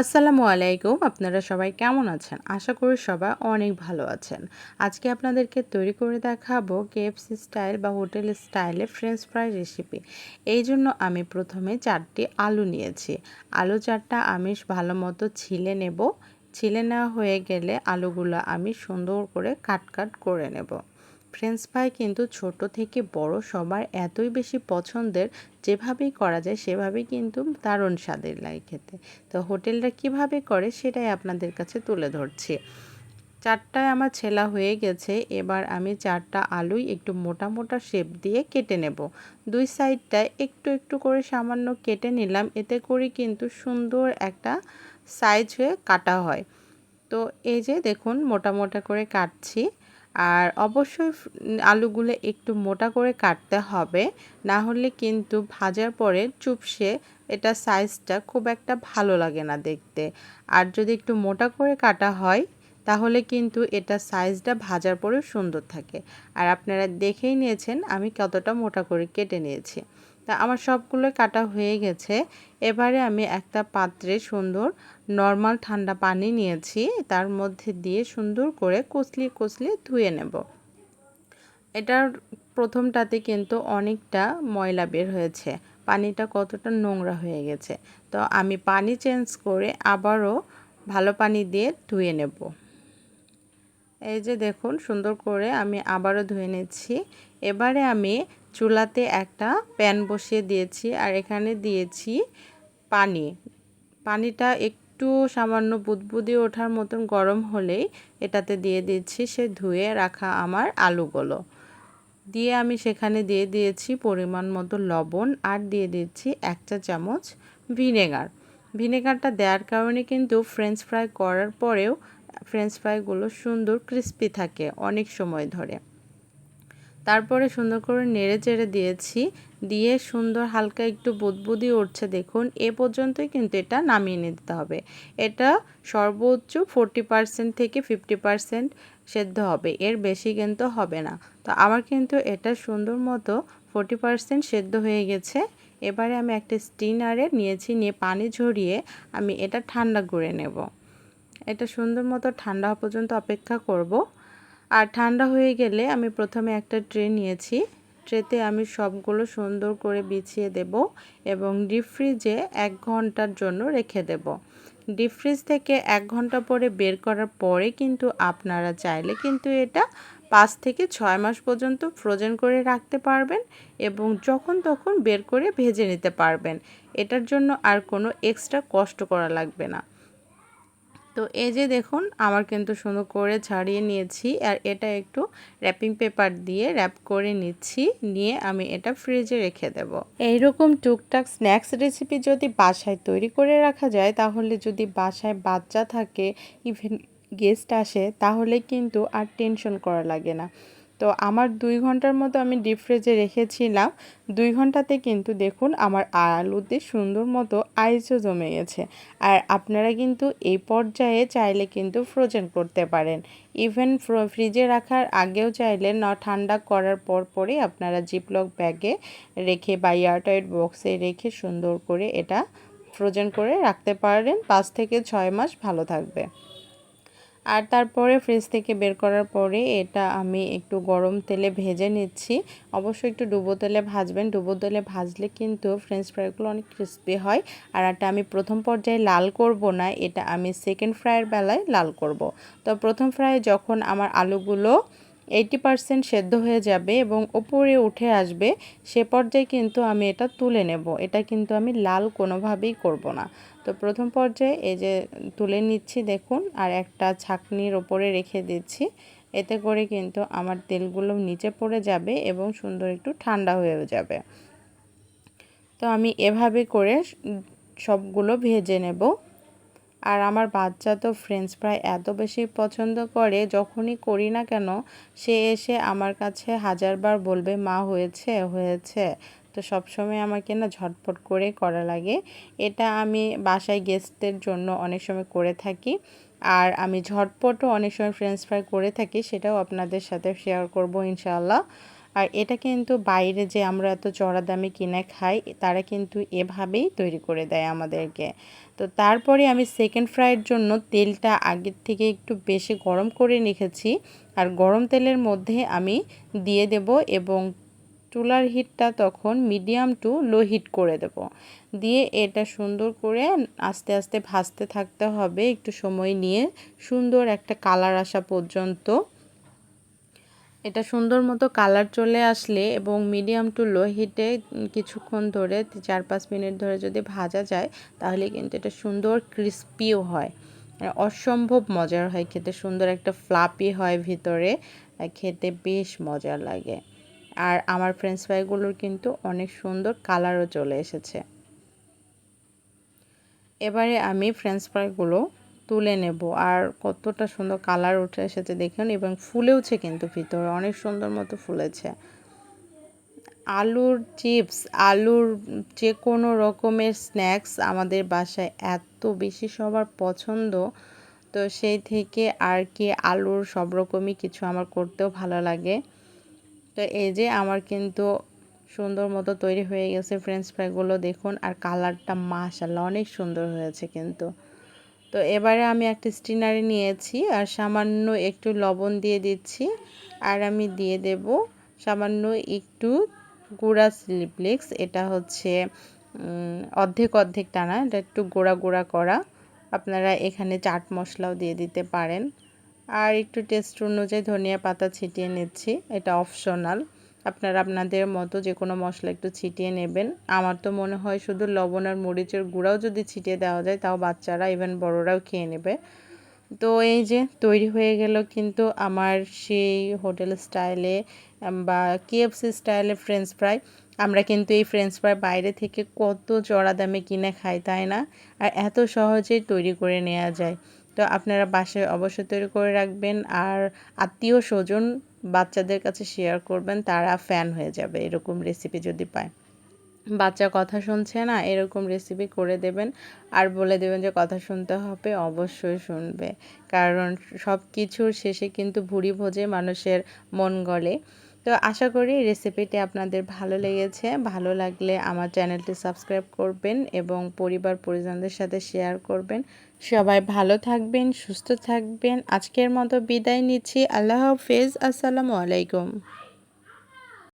আসসালামু আলাইকুম। আপনারা সবাই কেমন আছেন? আশা করি সবাই অনেক ভালো আছেন। আজকে আপনাদেরকে তৈরি করে দেখাবো কেএফসি স্টাইল বা হোটেল স্টাইলে ফ্রেঞ্চ ফ্রাই রেসিপি এই জন্য আমি প্রথমে চারটি আলু নিয়েছি। আলু চারটা আমি ভালো মতো ছিলে নেব। ছিলে নেওয়া হয়ে গেলে আলুগুলো আমি সুন্দর করে কাট কাট করে নেব। ফ্রেঞ্চ ফ্রাই কিন্তু ছোট থেকে বড় সবার এতই বেশি পছন্দের যেভাবেই করা যায় সেভাবেই কিন্তু দারুণ স্বাদের লাগে খেতে। তো হোটেলটা কীভাবে করে সেটাই আপনাদের কাছে তুলে ধরছি। চারটায় আমার ছেলা হয়ে গেছে, এবার আমি চারটা আলুই একটু মোটা মোটা শেপ দিয়ে কেটে নেব। দুই সাইডটায় একটু একটু করে সামান্য কেটে নিলাম, এতে করে কিন্তু সুন্দর একটা সাইজ হয়ে কাটা হয়। তো এই যে দেখুন, মোটা মোটা করে কাটছি। আর অবশ্যই আলুগুলো একটু মোটা করে কাটতে হবে। না হলে কিন্তু ভাজার পরে চুপসে এটা সাইজটা খুব একটা ভালো লাগে না দেখতে। আর যদি একটু মোটা করে কাটা হয়, তাহলে কিন্তু এটা সাইজটা ভাজার পরেও সুন্দর থাকে। আর আপনারা দেখেই নিয়েছেন আমি কতটা মোটা করে কেটে নিয়েছি। তা আমার সবগুলো কাটা হয়ে গেছে। এবারে আমি একটা পাত্রে সুন্দর নর্মাল ঠান্ডা পানি নিয়েছি, তার মধ্যে দিয়ে সুন্দর করে কচলি কচলি ধুয়ে নেব। এটার প্রথমটাতে কিন্তু অনেকটা ময়লা বের হয়েছে, পানিটা কতটা নোংরা হয়ে গেছে। তো আমি পানি চেঞ্জ করে আবারও ভালো পানি দিয়ে ধুয়ে নেব। এই যে দেখুন, সুন্দর করে আমি আবারও ধুয়ে নিচ্ছি। এবারে আমি চুলাতে একটা প্যান বসিয়ে দিয়েছি আর এখানে দিয়েছি পানি। পানিটা একটু সামান্য বুদবুদি ওঠার মতন গরম হলেই এটাতে দিয়ে দিচ্ছি সে ধুয়ে রাখা আমার আলুগুলো। দিয়ে আমি সেখানে দিয়ে দিয়েছি পরিমাণ মতো লবণ আর দিয়ে দিচ্ছি এক চা চামচ ভিনেগার। ভিনেগারটা দেওয়ার কারণে কিন্তু ফ্রেঞ্চ ফ্রাই করার পরেও ফ্রেঞ্চ ফ্রাইগুলো সুন্দর ক্রিস্পি থাকে অনেক সময় ধরে। তারপরে সুন্দর করে নেড়ে চেড়ে দিয়েছি। দিয়ে সুন্দর হালকা একটু বুদবুদি উঠছে, দেখুন। এ পর্যন্তই কিন্তু এটা নামিয়ে নিতে হবে। এটা সর্বোচ্চ ফোরটি পারসেন্ট থেকে ফিফটি পারসেন্ট সেদ্ধ হবে। এর বেশি কিন্তু হবে না। তো আমার কিন্তু এটা সুন্দর মতো ফোরটি পারসেন্ট সেদ্ধ হয়ে গেছে। এবারে আমি একটা স্টিনারে নিয়েছি, নিয়ে পানি ঝরিয়ে আমি এটা ঠান্ডা করে নেব। এটা সুন্দর মতো ঠান্ডা পর্যন্ত অপেক্ষা করব। আর ঠান্ডা হয়ে গেলে আমি প্রথমে একটা ট্রে নিয়েছি। ট্রেতে আমি সবগুলো সুন্দর করে বিছিয়ে দেব এবং ডিপ ফ্রিজে এক ঘণ্টার জন্য রেখে দেব। ডিপ ফ্রিজ থেকে এক ঘণ্টা পরে বের করার পরে কিন্তু আপনারা চাইলে কিন্তু এটা পাঁচ থেকে ছয় মাস পর্যন্ত ফ্রোজেন করে রাখতে পারবেন এবং যখন তখন বের করে ভেজে নিতে পারবেন। এটার জন্য আর কোনো এক্সট্রা কষ্ট করা লাগবে না। তো এই যে দেখুন, আমার কিন্তু সুন্দর করে ছাড়িয়ে নিয়েছি আর এটা একটু র্যাপিং পেপার দিয়ে র্যাপ করে নিচ্ছি, নিয়ে আমি এটা ফ্রিজে রেখে দেব। এইরকম টুকটাক স্ন্যাক্স রেসিপি যদি বাসায় তৈরি করে রাখা যায়, তাহলে যদি বাসায় বাচ্চা থাকে ইভেন গেস্ট আসে, তাহলে কিন্তু আর টেনশন করা লাগে না। তো আমার দুই ঘণ্টার মতো আমি ডিপ ফ্রিজে রেখেছিলাম। দুই ঘন্টাতে কিন্তু দেখুন আমার আলুতে সুন্দর মতো আইসও জমে গেছে। আর আপনারা কিন্তু এই পর্যায়ে চাইলে কিন্তু ফ্রোজেন করতে পারেন। ইভেন ফ্রিজে রাখার আগেও চাইলে না, ঠান্ডা করার পর পরে আপনারা জিপলক ব্যাগে রেখে বা এয়ারটাইট বক্সে রেখে সুন্দর করে এটা ফ্রোজেন করে রাখতে পারেন। পাঁচ থেকে ছয় মাস ভালো থাকবে। আর তারপরে ফ্রিজ থেকে বের করার পরে এটা আমি একটু গরম তেলে ভেজে নিচ্ছি। অবশ্যই একটু ডুবো তেলে ভাজবেন। ডুবো তেলে ভাজলে কিন্তু ফ্রেঞ্চ ফ্রাইগুলো অনেক ক্রিস্পি হয়। আর এটা আমি প্রথম পর্যায়ে লাল করব না, এটা আমি সেকেন্ড ফ্রাইয়ের বেলায় লাল করব। তো প্রথম ফ্রাই যখন আমার আলুগুলো এইটি পারসেন্ট সেদ্ধ হয়ে যাবে এবং ওপরে উঠে আসবে, সে পর্যায়ে কিন্তু আমি এটা তুলে নেব। এটা কিন্তু আমি লাল কোনোভাবেই করব না। তো প্রথম পর্যায়ে এই যে তুলে নিচ্ছি দেখুন, আর একটা ছাকনির ওপরে রেখে দিচ্ছি। এতে করে কিন্তু আমার তেলগুলো নিচে পড়ে যাবে এবং সুন্দর একটু ঠান্ডা হয়ে যাবে। তো আমি এভাবে করে সবগুলো ভেজে নেব। আর আমার বাচ্চা তো ফ্রেঞ্চ ফ্রাই এত বেশি পছন্দ করে, যখনই করি না কেন, সে এসে আমার কাছে হাজারবার বলবে, মা, হয়েছে হয়েছে। তো সবসময় আমাকে না ঝটপট করে করা লাগে। এটা আমি বাসায় গেস্টদের জন্য অনেক সময় করে থাকি। আর আমি ঝটপটও অনেক সময় ফ্রেঞ্চ ফ্রাই করে থাকি, সেটাও আপনাদের সাথে শেয়ার করব ইনশাআল্লাহ। আর এটা কিন্তু বাইরে যে আমরা এত চড়া দামে কিনে খাই, তারা কিন্তু এভাবেই তৈরি করে দেয় আমাদেরকে। তো তারপরে আমি সেকেন্ড ফ্রাইয়ের জন্য তেলটা আগের থেকে একটু বেশি গরম করে রেখেছি। আর গরম তেলের মধ্যে আমি দিয়ে দেব এবং চুলার হিটটা তখন মিডিয়াম টু লো হিট করে দেব। দিয়ে এটা সুন্দর করে আস্তে আস্তে ভাজতে থাকতে হবে, একটু সময় নিয়ে সুন্দর একটা কালার আসা পর্যন্ত এটা সুন্দর মতো কালার চলে আসলে এবং মিডিয়াম টু লো হিটে কিছুক্ষণ ধরে চার পাঁচ মিনিট ধরে যদি ভাজা যায়, তাহলে কিন্তু এটা সুন্দর ক্রিস্পিও হয়। অসম্ভব মজার হয় খেতে, সুন্দর একটা ফ্লাপি হয় ভিতরে খেতে বেশ মজা লাগে। আর আমার ফ্রেঞ্চ ফ্রাইগুলোর কিন্তু অনেক সুন্দর কালারও চলে এসেছে। এবারে আমি ফ্রেঞ্চ ফ্রাইগুলো তুলে নেব। আর কতটা সুন্দর কালার উঠে এসেছে দেখুন, এবং ফুলেওছে কিন্তু ভিতরে, অনেক সুন্দর মতো ফুলেছে। আলুর চিপস, আলুর যে কোনো রকমের স্ন্যাক্স আমাদের বাসায় এত বেশি সবার পছন্দ, তো সেই থেকে আর কি আলুর সব রকমই কিছু আমার করতেও ভালো লাগে। তো এই যে আমার কিন্তু সুন্দর মতো তৈরি হয়ে গেছে ফ্রেঞ্চ ফ্রাইগুলো দেখুন, আর কালারটা মাশাল্লাহ অনেক সুন্দর হয়েছে কিন্তু। তো এবারে আমি একটা স্টিনারে নিয়েছি আর সামান্য একটু লবণ দিয়ে দিচ্ছি আর আমি দিয়ে দেব সামান্য একটু গুঁড়া স্লিপলেক্স এটা হচ্ছে অর্ধেক অর্ধেক টানা, এটা একটু গোড়া গোড়া করা। আপনারা এখানে চাট মশলাও দিয়ে দিতে পারেন। আর একটু টেস্ট অনুযায়ী ধনিয়া পাতা ছিটিয়ে নিচ্ছি, এটা অপশনাল। আপনারা আপনাদের মতো যে কোনো মশলা একটু ছিটিয়ে নেবেন। আমার তো মনে হয় শুধু লবণ আর মরিচের গুঁড়াও যদি ছিটিয়ে দেওয়া যায়, তাও বাচ্চারা ইভেন বড়রাও খেয়ে নেবে। তো এই যে, তৈরি হয়ে গেল কিন্তু আমার সেই হোটেল স্টাইলে বা কেএফসি স্টাইলে ফ্রেঞ্চ ফ্রাই আমরা কিন্তু এই ফ্রেঞ্চ ফ্রাই বাইরে থেকে কত চড়া দামে কিনে খাই, তাই না? আর এত সহজেই তৈরি করে নেওয়া যায়। তো আপনারা বাসায় অবশ্যই তৈরি করে রাখবেন। আর আত্মীয় স্বজন বাচ্চাদের কাছে শেয়ার করবেন, তারা ফ্যান হয়ে যাবে, এরকম রেসিপি যদি পায়। বাচ্চা কথা শুনছে না, এরকম রেসিপি করে দেবেন, আর বলে দেবেন যে কথা শুনতে হবে, অবশ্যই শুনবে। কারণ সব কিছুর শেষে কিন্তু ভুড়ি ভোজে মানুষের মন গলে। তো আশা করি রেসিপিটি আপনাদের ভালো লেগেছে। ভালো লাগলে আমার চ্যানেলটি সাবস্ক্রাইব করবেন এবং পরিবার পরিজনদের সাথে শেয়ার করবেন। সবাই ভালো থাকবেন, সুস্থ থাকবেন। আজকের মতো বিদায় নিচ্ছি। আল্লাহ হাফেজ। আসসালামু আলাইকুম।